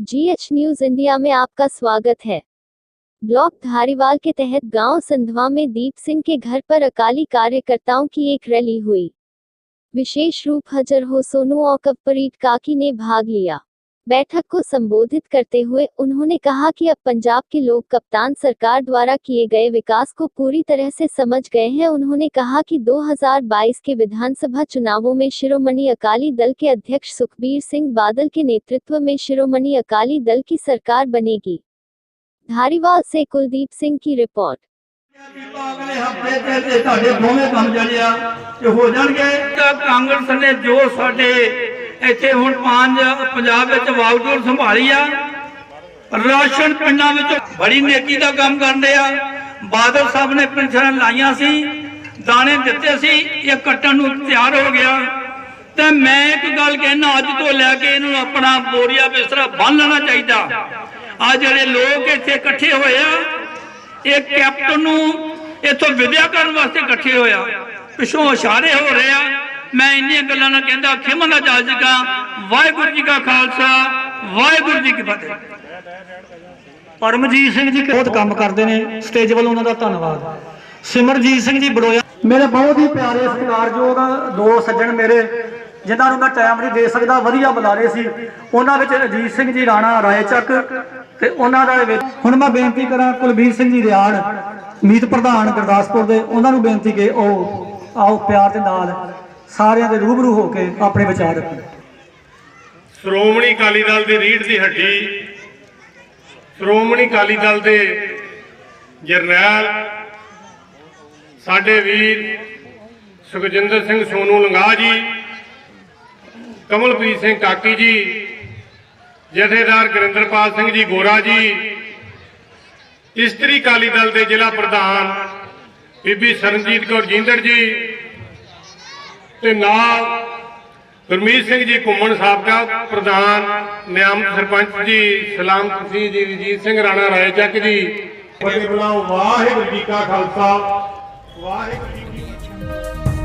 GH news India में आपका स्वागत है। ब्लॉक धारीवाल के तहत गाँव संधवा में दीप सिंह के घर पर अकाली कार्यकर्ताओं की एक रैली हुई। विशेष रूप हजर हो सोनू और कपरीट काकी ने भाग लिया। बैठक को संबोधित करते हुए उन्होंने कहा कि अब पंजाब के लोग कप्तान सरकार द्वारा किए गए विकास को पूरी तरह से समझ गए हैं उन्होंने कहा कि 2022 के विधानसभा चुनावों में शिरोमणि अकाली दल के अध्यक्ष सुखबीर सिंह बादल के नेतृत्व में शिरोमणि अकाली दल की सरकार बनेगी धारीवाल से कुलदीप सिंह की रिपोर्ट ਅਗਲੇ ਹਫਤੇ ਤੇ ਤੇ ਤੁਹਾਡੇ ਦੋਵੇਂ ਕੰਮ ਜਿਹੜੇ ਆ ਇਹ ਹੋ ਜਾਣਗੇ ਤਾਂ ਕਾਂਗਰਸ ਨੇ ਜੋ ਸਾਡੇ ਇੱਥੇ ਹੁਣ ਪੰਜ ਪੰਜਾਬ ਵਿੱਚ ਵਾਗਡੋਰ ਸੰਭਾਲੀ ਆ। ਰਾਸ਼ਨ ਪਿੰਡਾਂ ਵਿੱਚ ਬੜੀ ਨੇਕੀ ਦਾ ਕੰਮ ਕਰਦੇ ਆ। ਬਾਦਲ ਸਾਹਿਬ ਨੇ ਪੈਨਸ਼ਨਾਂ ਲਾਈਆਂ ਸੀ, ਦਾਣੇ ਦਿੱਤੇ ਸੀ, ਇਹ ਕੱਟਣ ਨੂੰ ਤਿਆਰ ਹੋ ਗਿਆ। ਤੇ ਮੈਂ ਇੱਕ ਗੱਲ ਕਹਿਣਾ, ਅੱਜ ਤੋਂ ਲੈ ਕੇ ਇਹਨੂੰ ਆਪਣਾ ਬੋਰੀਆ ਬਿਸਤਰਾ ਬੰਨ ਲੈਣਾ ਚਾਹੀਦਾ। ਆ ਜਿਹੜੇ ਲੋਕ ਇੱਥੇ ਇਕੱਠੇ ਹੋਏ ਆ, ਇਹ ਕੈਪਟਨ ਨੂੰ ਇੱਥੋਂ ਵਿਦਿਆ ਕਰਨ ਵਾਸਤੇ ਇਕੱਠੇ ਹੋਇਆ ਪਿਛੋਂ ਇਸ਼ਾਰੇ ਹੋ ਰਹੇ ਆ। ਮੈਂ ਇੰਨੀਆਂ ਗੱਲਾਂ ਨਾਲ ਕਹਿੰਦਾ ਖਿਮਨ ਦਾ ਜਾਜ ਕਾ ਵਾਹਿਗੁਰੂ ਜੀ ਕਾ ਖਾਲਸਾ, ਵਾਹਿਗੁਰੂ ਜੀ ਕੀ ਫਤਿਹ। ਪਰਮਜੀਤ ਸਿੰਘ ਜੀ ਬਹੁਤ ਕੰਮ ਕਰਦੇ ਨੇ, ਸਟੇਜ ਵੱਲੋਂ ਉਹਨਾਂ ਦਾ ਧੰਨਵਾਦ। ਸਿਮਰਜੀਤ ਸਿੰਘ ਜੀ ਬੜੋਇਆ ਮੇਰੇ ਬਹੁਤ ਹੀ ਪਿਆਰੇ ਸਤਿਕਾਰਯੋਗ ਦੋ ਸੱਜਣ ਮੇਰੇ, ਜਿਨ੍ਹਾਂ ਨੂੰ ਮੈਂ ਟਾਈਮ ਨਹੀਂ ਦੇ ਸਕਦਾ, ਵਧੀਆ ਬੁਲਾਰੇ ਸੀ। ਉਹਨਾਂ ਵਿੱਚ ਅਜੀਤ ਸਿੰਘ ਜੀ, ਰਾਣਾ ਰਾਏਚੱਕ ਤੇ ਉਹਨਾਂ ਦਾ ਹੁਣ ਮੈਂ ਬੇਨਤੀ ਕਰਾਂ, ਕੁਲਬੀਰ ਸਿੰਘ ਜੀ ਰਿਆੜ ਮੀਤ ਪ੍ਰਧਾਨ ਗੁਰਦਾਸਪੁਰ ਦੇ, ਉਹਨਾਂ ਨੂੰ ਬੇਨਤੀ ਕਿ ਉਹ ਆਓ, ਪਿਆਰ ਦੇ ਨਾਲ ਸਾਰਿਆਂ ਦੇ ਰੂਬਰੂ ਹੋ ਕੇ ਆਪਣੇ ਵਿਚਾਰ ਰੱਖਣ ਸ਼੍ਰੋਮਣੀ ਅਕਾਲੀ ਦਲ ਦੀ ਰੀੜ ਦੀ ਹੱਡੀ, ਸ਼੍ਰੋਮਣੀ ਅਕਾਲੀ ਦਲ ਦੇ ਜਰਨੈਲ, ਸਾਡੇ ਵੀਰ ਸੁਖਜਿੰਦਰ ਸਿੰਘ ਸੋਨੂ ਲੰਗਾ ਜੀ, ਕਮਲਪ੍ਰੀਤ ਸਿੰਘ ਕਾਕੀ ਜੀ, ਜਥੇਦਾਰ ਗੁਰਿੰਦਰਪਾਲ ਸਿੰਘ ਜੀ ਗੋਰਾ ਜੀ, ਇਸਤਰੀ ਅਕਾਲੀ ਦਲ ਦੇ ਜ਼ਿਲ੍ਹਾ ਪ੍ਰਧਾਨ ਬੀਬੀ ਸਰਨਜੀਤ ਕੌਰ ਜਿੰਦੜ ਜੀ ਤੇ ਨਾਲ ਗੁਰਮੀਤ ਸਿੰਘ ਜੀ ਘੁੰਮਣ ਸਾਬਕਾ ਪ੍ਰਧਾਨ ਨਿਆਮਤ ਸਰਪੰਚ ਜੀ ਸਲਾਮ ਤੁਸੀਂ ਜੀ ਰਜੀਤ ਸਿੰਘ ਰਾਣਾ ਰਾਏਚੱਕ ਜੀ। ਫਤਿਹ ਬੁਲਾਓ ਵਾਹਿਗੁਰੂ ਜੀ ਕਾ ਖਾਲਸਾ। ਵਾਹਿਗੁਰੂ ਜੀ ਕੀ ਫਤਿਹ।